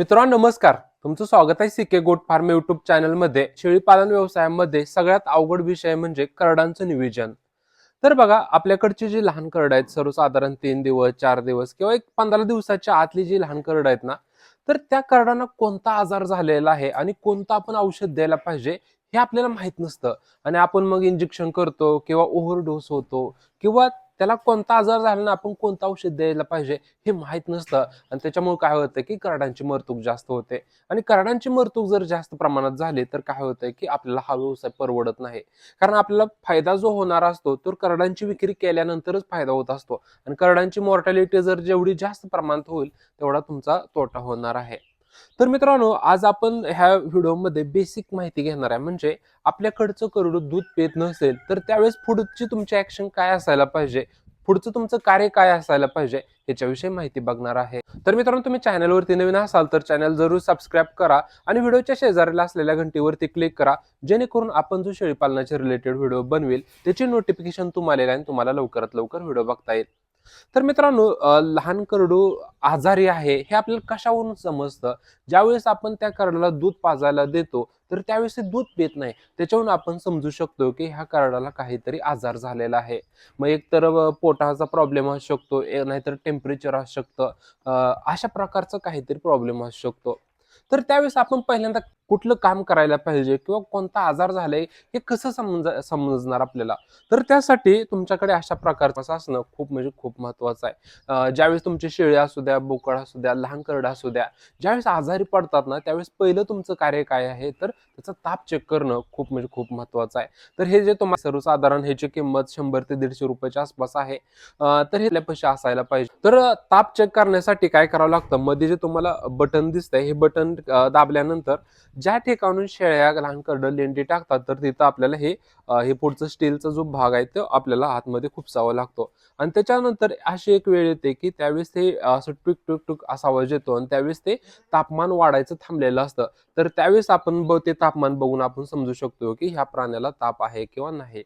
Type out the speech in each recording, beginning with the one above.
मित्रांनो नमस्कार. तुमचं स्वागत आहे सिके गोट फार्म युट्यूब चॅनलमध्ये. शेळीपालन व्यवसायामध्ये सगळ्यात अवघड विषय म्हणजे करडांचं नियोजन. तर बघा आपल्याकडची जी लहान करड आहेत सर्वसाधारण तीन दिवस चार दिवस किंवा एक पंधरा दिवसाच्या आतली जी लहान करड आहेत ना तर त्या करडांना कोणता आजार झालेला आहे आणि कोणतं आपण औषध द्यायला पाहिजे हे आपल्याला माहीत नसतं. आणि आपण मग इंजेक्शन करतो किंवा ओव्हरडोस होतो किंवा त्याला कोणता आजार झाला ना आपण कोणतं औषध द्यायला पाहिजे हे माहीत नसतं. आणि त्याच्यामुळे काय होतं की करडांची मरतूक जास्त होते. आणि करडांची मरतूक जर जास्त प्रमाणात झाली तर काय होतं की आपल्याला हा व्यवसाय परवडत नाही. कारण आपल्याला फायदा जो होणार असतो तो करडांची विक्री केल्यानंतरच फायदा होत असतो. आणि करडांची मॉर्टॅलिटी जर जेवढी जास्त प्रमाणात होईल तेवढा तुमचा तोटा होणार आहे. तर मित्रांनो आज आपण ह्या व्हिडिओमध्ये बेसिक माहिती घेणार आहे. म्हणजे आपल्याकडचं करडू दूध पेत नसेल तर त्यावेळेस पुढची तुमची ऍक्शन काय असायला पाहिजे? पुढचं तुमचं कार्य काय असायला पाहिजे? याच्याविषयी माहिती बघणार आहे. तर मित्रांनो तुम्ही चॅनलवरती नवीन असाल तर चॅनल जरूर सबस्क्राईब करा आणि व्हिडिओच्या शेजारीला असलेल्या घंटीवरती क्लिक करा. जेणेकरून आपण जो शेळीपालनाचे रिलेटेड व्हिडिओ बनवेल त्याची नोटिफिकेशन तुम्हाला येईल आणि तुम्हाला लवकरात लवकर व्हिडिओ बघता येईल. तर मित्रांनो लहान करडू आजारी आहे हे आपल्याला कशावरून समजतं? ज्यावेळेस आपण त्या करडाला दूध पाजायला देतो तर त्यावेळेस ते दूध पित नाही. त्याच्यावरून आपण समजू शकतो की ह्या करडाला काहीतरी आजार झालेला आहे. मग एक तर पोटाचा प्रॉब्लेम असू शकतो नाहीतर टेम्परेचर असू शकतं अशा प्रकारचं काहीतरी प्रॉब्लेम असू शकतो. तर त्यावेळेस आपण पहिल्यांदा कुठलं काम करायला पाहिजे किंवा कोणता आजार झालाय हे कसं समज समजणार आपल्याला? तर त्यासाठी तुमच्याकडे अशा प्रकारचं असणं खूप म्हणजे खूप महत्वाचं आहे. ज्यावेळेस तुमची शेळी असू द्या बोकड असू द्या लहान करड असू द्या ज्यावेळेस आजारी पडतात ना त्यावेळेस पहिलं तुमचं कार्य काय आहे? तर त्याचा ताप चेक करणं खूप म्हणजे खूप महत्वाचं आहे. तर हे जे तुम्हाला सर्वसाधारण ह्याची किंमत शंभर ते दीडशे रुपयाच्या आसपास आहे. तर हे पैसे असायला पाहिजे. तर ताप चेक करण्यासाठी काय करावं लागतं? मध्ये जे तुम्हाला बटन दिसतंय हे बटन दाबल्यानंतर ज्या ठिकाणून शेळ्या लहान लेंडी टाकतात तर तिथं आपल्याला हे हे पुढचं स्टीलचा जो भाग आहे तो आपल्याला आतमध्ये खुपसावा लागतो. आणि त्याच्यानंतर अशी एक वेळ येते की त्यावेळेस ते असं टुक टुक टुक असा आवाज येतो आणि त्यावेळेस ते तापमान वाढायचं थांबलेलं असतं. तर त्यावेळेस आपण ते तापमान बघून आपण समजू शकतो की ह्या प्राण्याला ताप आहे किंवा नाही.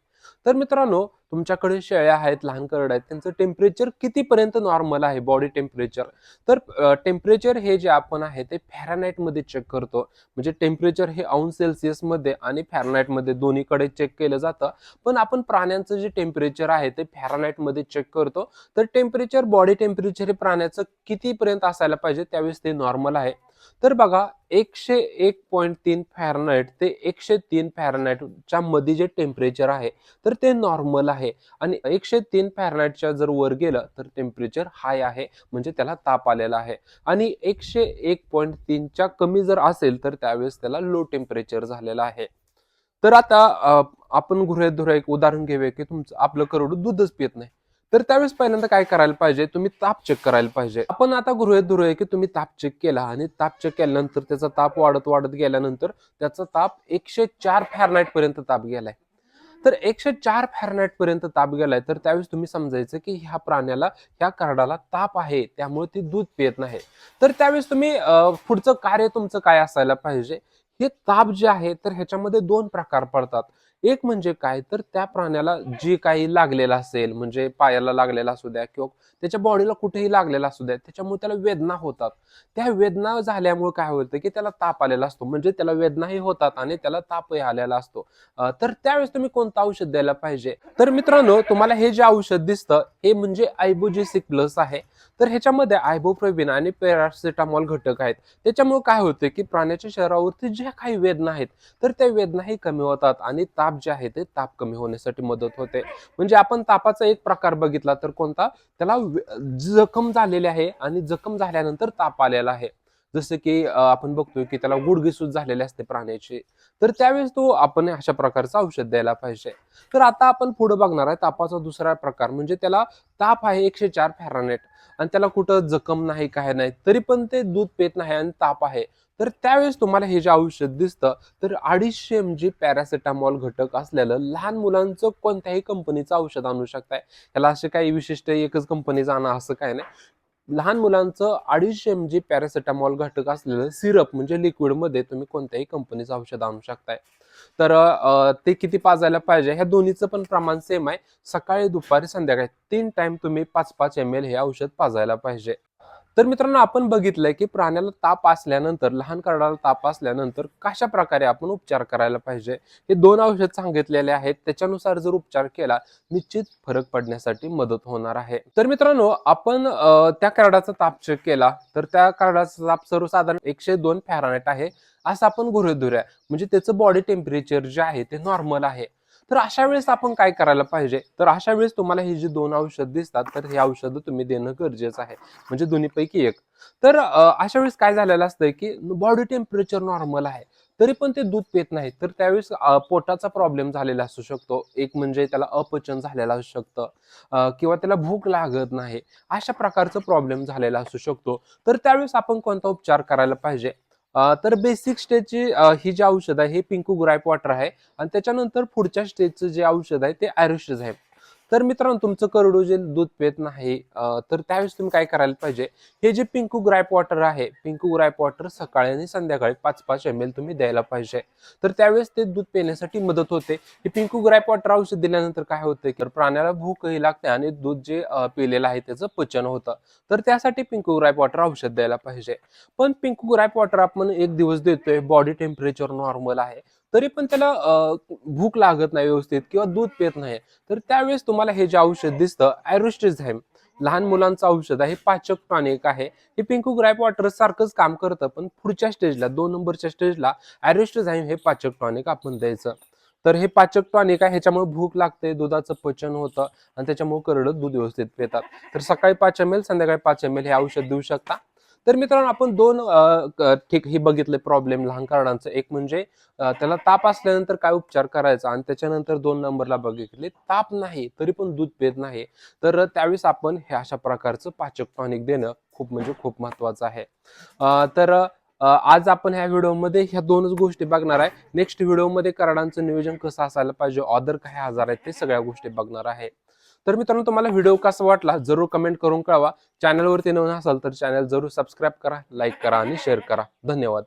तर मित्रांनो तुमच्याकडे शेळ्या आहेत लहान करड आहेत त्यांचं टेम्परेचर कितीपर्यंत नॉर्मल आहे बॉडी टेम्परेचर तर टेम्परेचर हे जे आपण आहे ते फॅरानाईटमध्ये चेक करतो. म्हणजे टेम्परेचर हे औन सेल्सिअसमध्ये आणि फॅरानाईटमध्ये दोन्हीकडे चेक केलं जातं. पण आपण प्राण्यांचं जे टेम्परेचर आहे ते फॅरानाईटमध्ये चेक करतो. तर टेम्परेचर बॉडी टेम्परेचर हे प्राण्याचं कितीपर्यंत असायला पाहिजे त्यावेळेस ते नॉर्मल आहे. तर बघा एकशे एक पॉईंट तीन फॅरनाईट ते एकशे तीन फॅरनाईटच्या मध्ये जे टेम्परेचर आहे तर ते नॉर्मल आहे. आणि एकशे तीन फॅरनाईटच्या जर वर गेलं तर टेम्परेचर हाय आहे म्हणजे त्याला ताप आलेला आहे. आणि एकशे एक पॉईंट तीनच्या कमी जर असेल तर त्यावेळेस त्याला लो टेम्परेचर झालेलं आहे. तर आता आपण गृह धुरा एक उदाहरण घेऊया की तुमचं आपलं करोड दूधच पित नाही. तर त्यावेळेस पहिल्यांदा काय करायला पाहिजे? तुम्ही ताप चेक करायला पाहिजे. आपण आता गृहित धुरूया की तुम्ही ताप चेक केला आणि ताप चेक केल्यानंतर त्याचा ताप वाढत वाढत गेल्यानंतर त्याचा ताप एकशे चार फॅरनाईट पर्यंत ताप गेलाय. तर एकशे चार फॅरनाईट पर्यंत ताप गेलाय तर त्यावेळेस तुम्ही समजायचं की ह्या प्राण्याला ह्या कार्डाला ताप आहे त्यामुळे ती दूध पियत नाही. तर त्यावेळेस तुम्ही पुढचं कार्य तुमचं काय असायला पाहिजे? हे ताप जे आहे तर ह्याच्यामध्ये दोन प्रकार पडतात. एक म्हणजे काय? तर त्या प्राण्याला जे काही लागलेलं असेल म्हणजे पायाला लागलेला असू द्या किंवा त्याच्या बॉडीला कुठेही लागलेला असू द्या त्याच्यामुळे त्याला वेदना होतात. त्या वेदना झाल्यामुळे काय होतं की त्याला ताप आलेला असतो. म्हणजे त्याला वेदनाही होतात आणि त्याला तापही आलेला असतो. तर त्यावेळेस तुम्ही कोणतं औषध द्यायला पाहिजे? तर मित्रांनो तुम्हाला हे जे औषध दिसतं हे म्हणजे आयबोजेसिक प्लस आहे. तर ह्याच्यामध्ये आयबोप्रोबिन आणि पॅरासिटामॉल घटक आहेत. त्याच्यामुळे काय होतं की प्राण्याच्या शरीरावरती ज्या काही वेदना आहेत तर त्या वेदनाही कमी होतात आणि ताप जे आहे ते ताप कमी होण्यासाठी मदत होते. म्हणजे आपण तापाचा एक प्रकार बघितला तर कोणता? त्याला जखम झालेली आहे आणि जखम झाल्यानंतर ताप आलेला आहे. जसं की आपण बघतोय की त्याला गुडघेसूज झालेले असते प्राण्याची. तर त्यावेळेस तो आपण अशा प्रकारचं औषध द्यायला पाहिजे. तर आता आपण पुढे बघणार आहे तापाचा दुसरा प्रकार म्हणजे त्याला ताप आहे एकशे चार फॅरानेट. आणि त्याला कुठं जखम नाही काय नाही तरी पण ते दूध पेत नाही आणि ताप आहे. तर त्यावेळेस तुम्हाला हे जे औषध दिसतं तर अडीचशे एम जी पॅरासिटामॉल घटक असलेलं लहान मुलांचं कोणत्याही कंपनीचं औषध आणू शकताय. त्याला असे काही विशिष्ट एकच कंपनीचं आणा असं काय नाही. लहान मुलांचं अडीचशे एम जी पॅरासिटामॉल घटक असलेलं सिरप म्हणजे लिक्विडमध्ये तुम्ही कोणत्याही कंपनीचं औषध आणू शकताय. तर ते किती पाजायला पाहिजे? ह्या दोन्हीचं पण प्रमाण सेम आहे. सकाळी दुपारी संध्याकाळी तीन टाइम तुम्ही पाच पाच एम एल हे औषध पाजायला पाहिजे. तर मित्रांनो आपण बघितलंय की प्राण्याला ताप असल्यानंतर लहान करडाला ताप असल्यानंतर कशा प्रकारे आपण उपचार करायला पाहिजे? हे दोन औषध सांगितलेले आहेत. त्याच्यानुसार जर उपचार केला निश्चित फरक पडण्यासाठी मदत होणार आहे. तर मित्रांनो आपण त्या कार्डाचा ताप चेक केला तर त्या कार्डाचा ताप सर्वसाधारण एकशे दोन फॅरानेट आहे. असं आपण गृहित धरूया. म्हणजे त्याचं बॉडी टेम्परेचर जे आहे ते नॉर्मल आहे. तर अशा वेळेस आपण काय करायला पाहिजे? तर अशा वेळेस तुम्हाला हे जी दोन औषध दिसतात तर हे औषधं तुम्ही देणं गरजेचं आहे. म्हणजे दोन्हीपैकी एक. तर अशा वेळेस काय झालेलं असतंय की बॉडी टेम्परेचर नॉर्मल आहे. तरी पण ते दूध पित नाही तर त्यावेळेस पोटाचा प्रॉब्लेम झालेला असू शकतो. एक म्हणजे त्याला अपचन झालेला असू शकतं. किंवा त्याला भूक लागत नाही. अशा प्रकारचा प्रॉब्लेम झालेला असू शकतो. तर त्यावेळेस आपण कोणता उपचार करायला पाहिजे? तर बेसिक स्टेजची ही जी औषध आहे हे पिंकू ग्राईप वॉटर आहे. आणि त्याच्यानंतर पुढच्या स्टेजचं जे औषध आहे ते आयुष्यज आहे. तर मित्रांनो तुमचं करडू जे दूध पेत नाही तर त्यावेळेस तुम्ही काय करायला पाहिजे? हे जे पिंकू ग्रायप वॉटर आहे पिंकू ग्रायप वॉटर सकाळी आणि संध्याकाळी पाच पाच एम एल तुम्ही द्यायला पाहिजे. तर त्यावेळेस ते दूध पिण्यासाठी मदत होते. हे पिंकू ग्रायप वॉटर औषध दिल्यानंतर काय होतं की प्राण्याला भूकही लागते आणि दूध जे पिलेलं आहे त्याचं पचन होतं. तर त्यासाठी पिंकू ग्रायप वॉटर औषध द्यायला पाहिजे. पण पिंकू ग्रायप वॉटर आपण एक दिवस देतोय बॉडी टेम्परेचर नॉर्मल आहे. तरी पण त्याला भूक लागत नाही व्यवस्थित किंवा दूध पेत नाही. तर त्यावेळेस तुम्हाला हे जे औषध दिसतं ॲरोस्टिझाईम लहान मुलांचं औषध आहे हे पाचक टॉनिक आहे. हे पिंकू ग्राईप वॉटर सारखंच काम करतं पण पुढच्या स्टेजला दोन नंबरच्या स्टेजला ॲरोस्टिझाईम हे पाचक टॉनिक आपण द्यायचं. तर हे पाचक टॉनिक आहे ह्याच्यामुळे भूक लागते दुधाचं पचन होतं आणि त्याच्यामुळे करडं दूध व्यवस्थित पेतात. तर सकाळी पाच एम एल संध्याकाळी पाच एम एल हे औषध देऊ शकता. तर मित्रांनो आपण दोन ठीक हे बघितले प्रॉब्लेम लहान कारणांचं. एक म्हणजे त्याला ताप असल्यानंतर काय उपचार करायचा आणि त्याच्यानंतर दोन नंबरला बघितले ताप नाही तरी पण दूध पेत नाही. तर त्यावेळेस आपण हे अशा प्रकारचं पाचक टॉनिक देणं खूप म्हणजे खूप महत्वाचं आहे. तर आज आपण ह्या व्हिडिओमध्ये ह्या दोनच गोष्टी बघणार आहे. नेक्स्ट व्हिडिओमध्ये कराडांचं नियोजन कसं असायला पाहिजे ऑदर काय आजार आहेत ते सगळ्या गोष्टी बघणार आहे. तर मित्रांनो तुम्हाला व्हिडिओ कसा वाटला जरूर कमेंट करून कळवा. चॅनलवरती नवीन असाल तर चॅनल जरूर सबस्क्राईब करा लाईक करा आणि शेअर करा. धन्यवाद.